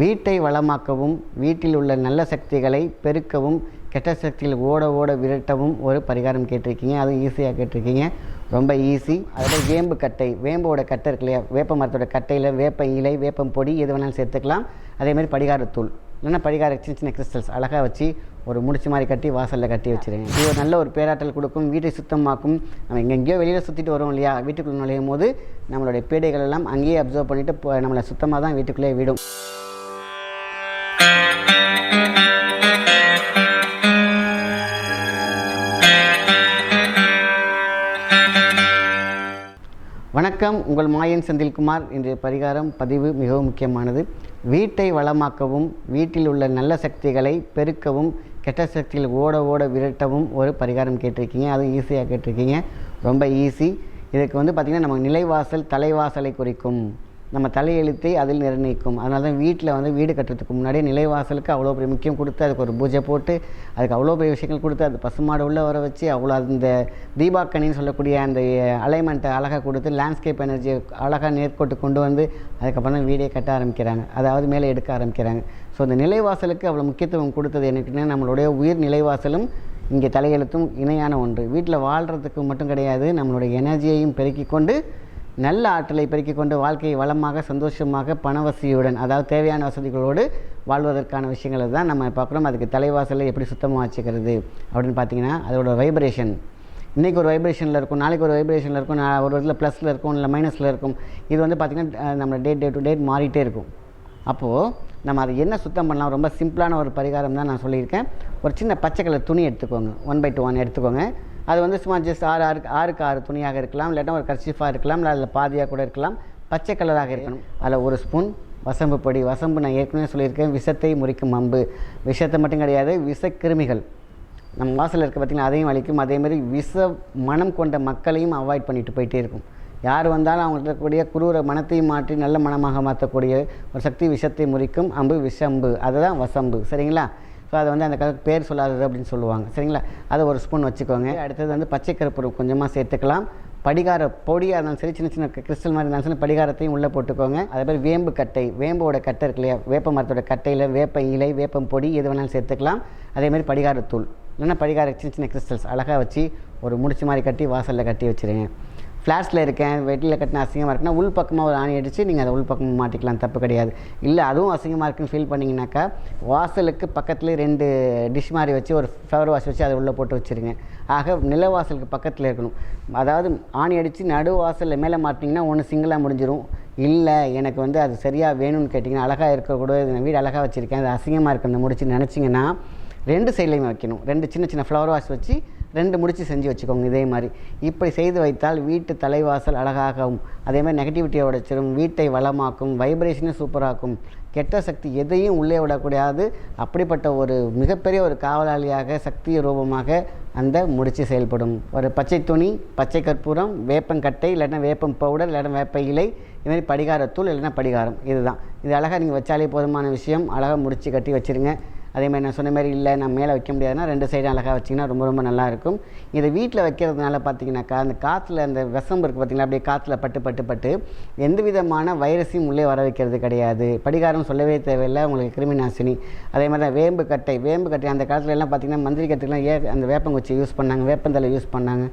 வீட்டை வளமாக்கவும் வீட்டில் உள்ள நல்ல சக்திகளை பெருக்கவும் கெட்ட சக்தியில் ஓட ஓட விரட்டவும் ஒரு பரிகாரம் கேட்டிருக்கீங்க. அதுவும் ஈஸியாக கேட்டிருக்கீங்க. ரொம்ப ஈஸி அதோட வேம்பு கட்டை வேம்போட கட்டை இருக்கு இல்லையா? வேப்ப மரத்தோட கட்டையில் வேப்ப இலை வேப்பம் பொடி எது வேணாலும் சேர்த்துக்கலாம். அதேமாதிரி படிகாரத்தூள் இல்லைன்னா படிகார சின்ன சின்ன கிறிஸ்டல்ஸ் அழகாக வச்சு ஒரு முடிச்சு மாதிரி கட்டி வாசலில் கட்டி வச்சுருங்க. இது ஒரு நல்ல ஒரு பேராற்றல் கொடுக்கும். வீட்டை சுத்தமாக்கும். நம்ம எங்கெங்கேயோ வெளியில் சுற்றிட்டு வரோம் இல்லையா? வீட்டுக்குள்ளே நுழையும் போது நம்மளுடைய பீடைகள் எல்லாம் அங்கேயே அப்சர்வ் பண்ணிவிட்டு நம்மளை சுத்தமாக தான் வீட்டுக்குள்ளேயே விடும். வணக்கம். உங்கள் மாயன் செந்தில்குமார். இன்றைய பரிகாரம் பதிவு மிகவும் முக்கியமானது. வீட்டை வளமாக்கவும் வீட்டில் உள்ள நல்ல சக்திகளை பெருக்கவும் கெட்ட சக்திகள் ஓட ஓட விரட்டவும் ஒரு பரிகாரம் கேட்டிருக்கீங்க. அதுவும் ஈஸியாக கேட்டிருக்கீங்க. ரொம்ப ஈஸி இதுக்கு வந்து பார்த்திங்கன்னா நம்ம நிலைவாசல் தலைவாசலை குறிக்கும். நம்ம தலையெழுத்தை அதில் நிர்ணயிக்கும். அதனால தான் வீட்டில் வந்து வீடு கட்டுறதுக்கு முன்னாடியே நிலைவாசலுக்கு அவ்வளோ பெரிய முக்கியம் கொடுத்து அதுக்கு ஒரு பூஜை போட்டு அதுக்கு அவ்வளோ பெரிய விஷயங்கள் கொடுத்து அது பசுமாடு உள்ளே வர வச்சு அவ்வளோ அந்த தீபாக்கணின்னு சொல்லக்கூடிய அந்த அலைன்மெண்ட்டை அழகாக கொடுத்து லேண்ட்ஸ்கேப் எனர்ஜியை அழகாக நேர்கோட்டு கொண்டு வந்து அதுக்கப்புறம் தான் வீடே கட்ட ஆரம்பிக்கிறாங்க. அதாவது மேலே எடுக்க ஆரம்பிக்கிறாங்க. ஸோ அந்த நிலைவாசலுக்கு அவ்வளோ முக்கியத்துவம் கொடுத்தது எனக்குன்னா நம்மளுடைய உயிர் நிலைவாசலும் இங்கே தலையெழுத்தும் இணையான ஒன்று. வீட்டில் வாழ்கிறதுக்கு மட்டும் கிடையாது நம்மளுடைய எனர்ஜியையும் பெருக்கிக் கொண்டு நல்ல ஆற்றலை பெருக்கிக் கொண்டு வாழ்க்கையை வளமாக சந்தோஷமாக பணவசதியுடன் அதாவது தேவையான வசதிகளோடு வாழ்வதற்கான விஷயங்களை தான் நம்ம பார்க்குறோம். அதுக்கு தலைவாசலை எப்படி சுத்தமாக வச்சுக்கிறது அப்படின்னு பார்த்தீங்கன்னா அதோட வைப்ரேஷன் இன்றைக்கி ஒரு வைப்ரேஷனில் இருக்கும் நாளைக்கு ஒரு வைப்ரேஷனில் இருக்கும் நான் ஒரு இதில் ப்ளஸில் இருக்கும் இல்லை மைனஸில் இருக்கும் இது வந்து பார்த்திங்கன்னா நம்ம டேட் டே டு டேட் மாறிட்டே இருக்கும். அப்போது நம்ம அதை என்ன சுத்தம் பண்ணலாம்? ரொம்ப சிம்பிளான ஒரு பரிகாரம் தான் நான் சொல்லியிருக்கேன். ஒரு சின்ன பச்சை கலர் துணி எடுத்துக்கோங்க. ஒன் பை டூ ஒன் எடுத்துக்கோங்க. அது வந்து சும்மா ஜஸ்ட் ஆறு ஆறு ஆறுக்கு ஆறு துணியாக இருக்கலாம் இல்லாட்டா ஒரு கர்ச்சிஃபாக இருக்கலாம் இல்லை அதில் பாதியாக கூட இருக்கலாம். பச்சை கலராக இருக்கணும். அதில் ஒரு ஸ்பூன் வசம்பு பொடி. வசம்பு நான் ஏற்கனவே சொல்லியிருக்கேன். விஷத்தை முறிக்கும் அம்பு. விஷத்தை மட்டும் கிடையாது விஷக்கிருமிகள். நம்ம வாசலில் இருக்க பார்த்திங்கன்னா அதையும் அழிக்கும். அதேமாதிரி விஷ மனம் கொண்ட மக்களையும் அவாய்ட் பண்ணிட்டு போயிட்டே இருக்கும். யார் வந்தாலும் அவங்கள்ட்ட இருக்கக்கூடிய குரூர மனத்தையும் மாற்றி நல்ல மனமாக மாற்றக்கூடிய ஒரு சக்தி விஷத்தை முறிக்கும் அம்பு விஷம்பு. அதுதான் வசம்பு. சரிங்களா? ஸோ அதை வந்து அந்த கலருக்கு பேர் சொல்லாதது அப்படின்னு சொல்லுவாங்க. சரிங்களா? அதை ஒரு ஸ்பூன் வச்சுக்கோங்க. அடுத்தது வந்து பச்சை கருப்பூரம் கொஞ்சமாக சேர்த்துக்கலாம். படிகார பொடியாக இருந்தாலும் சரி சின்ன சின்ன கிறிஸ்டல் மாதிரி இருந்தாலும் சரி படிகாரத்தையும் உள்ளே போட்டுக்கோங்க. அதே மாதிரி வேம்பு கட்டை வேம்போட கட்டை இருக்கு இல்லையா? வேப்ப மரத்தோட கட்டையில் வேப்ப இலை வேப்பம் பொடி எது வேணாலும் சேர்த்துக்கலாம். அதேமாதிரி படிகாரத்தூள். இல்லைன்னா படிகார சின்ன சின்ன கிறிஸ்டல்ஸ் அழகாக வச்சு ஒரு முடிச்சு மாதிரி கட்டி வாசலில் கட்டி வச்சுருங்க. ஃப்ளாட்ஸில் இருக்கேன் வெட்டியில் கட்டின அசிங்கமாக இருக்குன்னா உள் பக்கமாக ஒரு ஆணி அடித்து நீங்கள் அதை உள் பக்கமாக மாட்டிக்கலாம் தப்பு கிடையாது. இல்லை அதுவும் அசிங்கமாக இருக்குன்னு ஃபீல் பண்ணிங்கனாக்கா வாசலுக்கு பக்கத்தில் ரெண்டு டிஷ் மாதிரி வச்சு ஒரு ஃப்ளவர் வாஷ் வச்சு அதை உள்ளே போட்டு வச்சுருங்க. ஆக நிலவாசலுக்கு பக்கத்தில் இருக்கணும். அதாவது ஆணி அடித்து நடு வாசலில் மேலே மாட்டிங்கன்னா ஒன்று சிங்கிளாக முடிஞ்சிடும் இல்லை எனக்கு வந்து அது சரியாக வேணும்னு கேட்டிங்கன்னா அழகாக இருக்கக்கூடாது நான் வீடு அழகாக வச்சுருக்கேன் அது அசிங்கமாக இருக்குன்னு முடிச்சு நினச்சிங்கன்னா ரெண்டு சைட்லையுமே வைக்கணும். ரெண்டு சின்ன சின்ன ஃப்ளவர் வாஷ் வச்சு ரெண்டு முடிச்சு செஞ்சு வச்சுக்கோங்க இதே மாதிரி. இப்படி செய்து வைத்தால் வீட்டு தலைவாசல் அழகாகவும் அதே மாதிரி நெகட்டிவிட்டியை உடைச்சிடும் வீட்டை வளமாக்கும் வைப்ரேஷனும் சூப்பராக்கும். கெட்ட சக்தி எதையும் உள்ளே விடக்கூடாது. அப்படிப்பட்ட ஒரு மிகப்பெரிய ஒரு காவலாளியாக சக்தி ரூபமாக அந்த முடிச்சு செயல்படும். ஒரு பச்சை துணி பச்சை கற்பூரம் வேப்பங்கட்டை இல்லைன்னா வேப்பம் பவுடர் இல்லைன்னா வேப்ப இலை இதுமாதிரி படிகாரத்தூள் இல்லைன்னா படிகாரம். இதுதான். இது அழகாக நீங்கள் வச்சாலே போதுமான விஷயம். அழகாக முடிச்சு கட்டி வச்சுருங்க. அதே மாதிரி நான் சொன்ன மாதிரி இல்லை நான் மேலே வைக்க முடியாதுன்னா ரெண்டு சைடும் அழகாக வச்சிங்கன்னா ரொம்ப ரொம்ப நல்லாயிருக்கும் இதை வீட்டில் வைக்கிறதுனால பார்த்தீங்கன்னாக்கா அந்த காற்றுல அந்த விஷம் இருக்குது பார்த்தீங்களா அப்படியே காற்றுல பட்டு பட்டு பட்டு எந்த விதமான வைரஸையும் உள்ளே வர வைக்கிறது கிடையாது. படிகாரம் சொல்லவே தேவையில்லை உங்களுக்கு கிருமி நாசினி அதே மாதிரி தான் வேம்பு கட்டை வேம்பு கட்டை அந்த காலத்துல எல்லாம் பார்த்தீங்கன்னா மந்திரி கட்டுக்கெல்லாம் ஏ அந்த வேப்பங்குச்சி யூஸ் பண்ணாங்க வேப்பந்தலை யூஸ் பண்ணாங்க.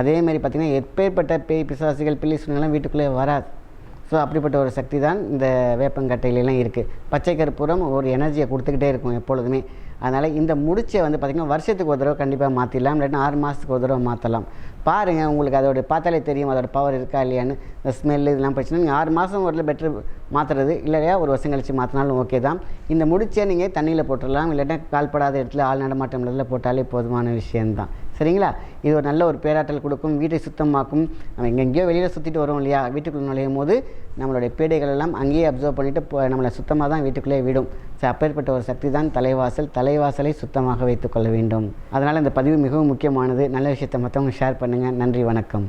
அதேமாதிரி பார்த்திங்கன்னா எப்பேற்பட்ட பேய் பிசாசிகள் பிள்ளை சுனிலாம் வீட்டுக்குள்ளே வராது. ஸோ அப்படிப்பட்ட ஒரு சக்தி தான் இந்த வேப்பங்கட்டையிலலாம் இருக்குது பச்சை கற்பூரம் ஒரு எனர்ஜியை கொடுத்துக்கிட்டே இருக்கும் எப்பொழுதுமே. அதனால் இந்த முடிச்சை வந்து பார்த்திங்கன்னா வருஷத்துக்கு ஒரு தடவை கண்டிப்பாக மாற்றிடலாம் இல்லாட்டினா ஆறு மாதத்துக்கு ஒரு தடவை மாற்றலாம் பாருங்கள் உங்களுக்கு அதோட பார்த்தாலே தெரியும் அதோட பவர் இருக்கா இல்லையான்னு. இந்த ஸ்மெல் இதெல்லாம் பிரச்சனை நீங்கள் ஆறு மாதம் ஒரு பெட்ரு மாற்றுறது இல்லையா? ஒரு வருஷம் கழித்து மாற்றினாலும் ஓகே தான். இந்த முடிச்சை நீங்கள் தண்ணியில் போட்டுடலாம். இல்லாட்டா கால்படாத இடத்துல ஆள் நடமாட்டம் இடத்துல போட்டாலே போதுமான விஷயம்தான் சரிங்களா? இது ஒரு நல்ல ஒரு பேராற்றல் கொடுக்கும். வீட்டை சுத்தமாக்கும். நம்ம எங்கெங்கேயோ வெளியில் சுற்றிட்டு வரோம் இல்லையா? வீட்டுக்குள்ளே நுழையும் போது நம்மளுடைய பேடைகள் எல்லாம் அங்கேயே அப்சர்வ் பண்ணிவிட்டு நம்மளை சுத்தமாக தான் வீட்டுக்குள்ளேயே விடும். ஸோ அப்பேற்பட்ட ஒரு சக்தி தான் தலைவாசல் தலை தலைவாசலை சுத்தமாக வைத்துக்கொள்ள வேண்டும். அதனால் இந்த பதிவு மிகவும் முக்கியமானது. நல்ல விஷயத்தை மற்றவங்க ஷேர் பண்ணுங்கள் நன்றி வணக்கம்.